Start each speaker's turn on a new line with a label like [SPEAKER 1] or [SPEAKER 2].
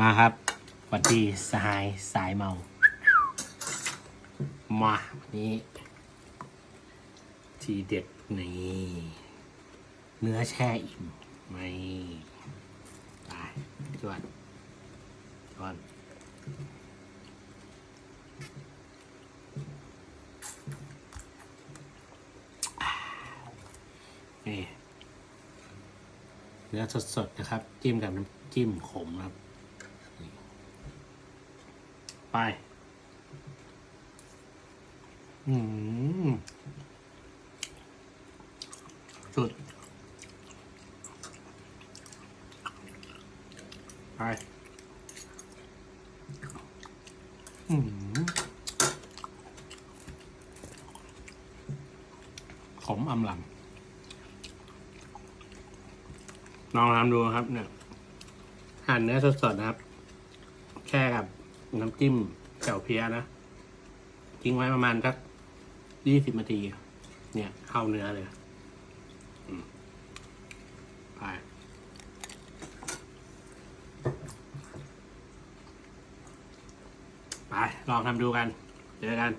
[SPEAKER 1] มาครับสวัสดีสหายสายเมา มาวันนี้ทีเด็ดนี่เนื้อแช่อิ่มไม่ตายจวนจวนนี่เนื้อสดๆนะครับ จิ้มกับน้ำจิ้มขมครับ ไป อืม สุด ไป อืม ขมอำลำลองทำดูครับเนี่ยหั่นเนื้อสดๆนะครับแช่กับ น้ำจิ้มแจ่วเพียนะทิ้งไว้ประมาณสักยี่สิบนาที เนี่ยเข้าเนื้อเลยไปไป ลองทำดูกัน เจอกัน